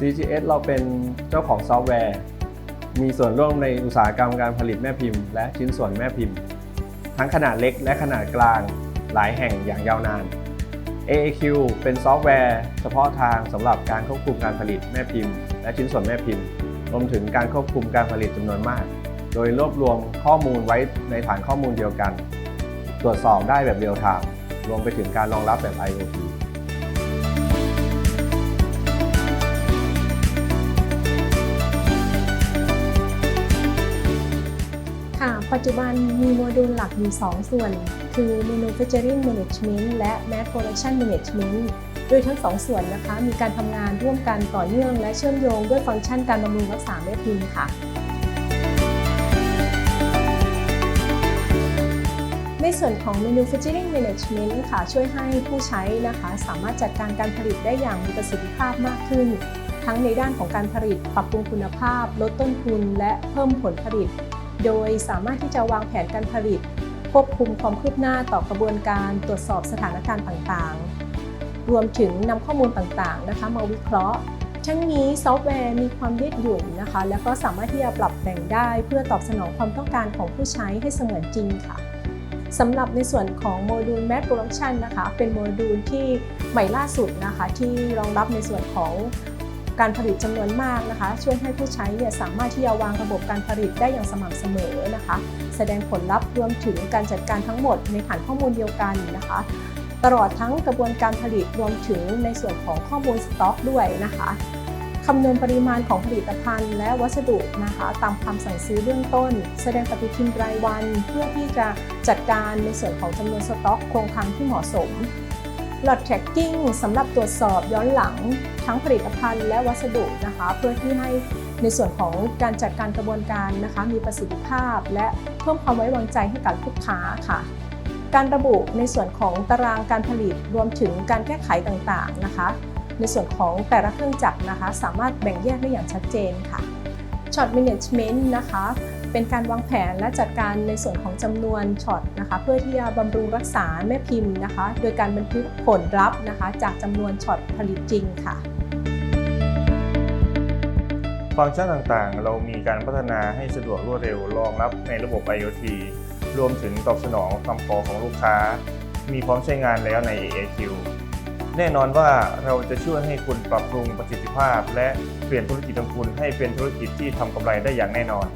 VGS เราเป็นเจ้าของซอฟต์แวร์ มีส่วนร่วมในอุตสาหกรรมการผลิตแม่พิมพ์ และชิ้นส่วนแม่พิมพ์ ทั้งขนาดเล็กและขนาดกลางหลายแห่งอย่างยาวนาน AAQ เป็นซอฟต์แวร์เฉพาะทางสำหรับการควบคุมการผลิตแม่พิมพ์ และชิ้นส่วนแม่พิมพ์ รวมถึงการควบคุมการผลิตจำนวนมาก โดยรวบรวมข้อมูลไว้ในฐานข้อมูลเดียวกัน ตรวจสอบได้แบบเรียลไทม์รวมไปถึงการรองรับแบบ IoT ปัจจุบันมีโมดูลหลักอยู่ 2 ส่วน คือ Manufacturing Management และ Mass Production Management โดยทั้ง 2 ส่วนนะคะ มีการทำงานร่วมกันต่อเนื่องและเชื่อมโยงด้วยฟังก์ชันการบำรุงรักษาแม่พิมพ์ค่ะในส่วนของ Manufacturing Management ค่ะช่วยให้ผู้ใช้นะคะสามารถจัดการการผลิตได้อย่างมีประสิทธิภาพมากขึ้น ทั้งในด้านของการผลิต ปรับปรุงคุณภาพ ลดต้นทุน และเพิ่มผลผลิต โดยสามารถที่จะวางแผนการผลิต ควบคุมความคืบหน้าต่อกระบวนการตรวจสอบสถานการณ์ต่างๆ รวมถึงนำข้อมูลต่างๆนะคะมาวิเคราะห์ทั้งนี้ซอฟต์แวร์มีความยืดหยุ่นนะคะ และก็สามารถที่จะปรับแต่งได้เพื่อตอบสนองความต้องการของผู้ใช้ให้เสมือนจริงค่ะสำหรับในส่วนของโมดูล Mass Production นะคะ เป็นโมดูลที่ใหม่ล่าสุดนะคะ ที่รองรับในส่วนของ การผลิตจำนวนมากนะคะ ช่วยให้ผู้ใช้เนี่ยสามารถที่จะวางระบบการผลิตได้อย่างสม่ำเสมอนะคะ แสดงผลลัพธ์รวมถึงการจัดการทั้งหมดในฐานข้อมูลเดียวกันนะคะ ตลอดทั้งกระบวนการผลิตรวมถึงในส่วนของข้อมูลสต็อกด้วยนะคะคำนวณปริมาณของผลิตภัณฑ์และวัสดุนะคะ ตามคำสั่งซื้อเบื้องต้น แสดงปฏิทินรายวัน เพื่อที่จะจัดการในส่วนของจำนวนสต็อกโครงคลังที่เหมาะสม Lot Tracking สำหรับตรวจสอบย้อนหลังทั้งผลิตภัณฑ์และวัสดุนะคะ เพื่อที่ให้ในส่วนของการจัดการกระบวนการนะคะ มีประสิทธิภาพ และเพิ่มความไว้วางใจให้กับลูกค้าค่ะการระบุในส่วนของตารางการผลิตรวมถึงการแก้ไขต่างๆนะคะ ในส่วนของแต่ละเครื่องจักรนะคะ สามารถแบ่งแยกได้อย่างชัดเจนค่ะ ช็อต management นะคะ เป็นการวางแผนและจัดการในส่วนของจำนวนช็อตนะคะ เพื่อที่จะบำรุงรักษาแม่พิมพ์นะคะ โดยการบันทึกผลลัพธ์นะคะ จากจำนวนช็อตผลิตจริงค่ะ ฟังก์ชันต่างๆ เรามีการพัฒนาให้สะดวกรวดเร็วรองรับในระบบ IoT รวมถึงตอบสนองคำขอของลูกค้า มีพร้อมใช้งานแล้วใน AAQ แน่นอนว่าเราจะช่วยให้คุณปรับปรุงประสิทธิภาพและ เปลี่ยนธุรกิจของคุณให้เป็นธุรกิจที่ทำกำไรได้อย่างแน่นอน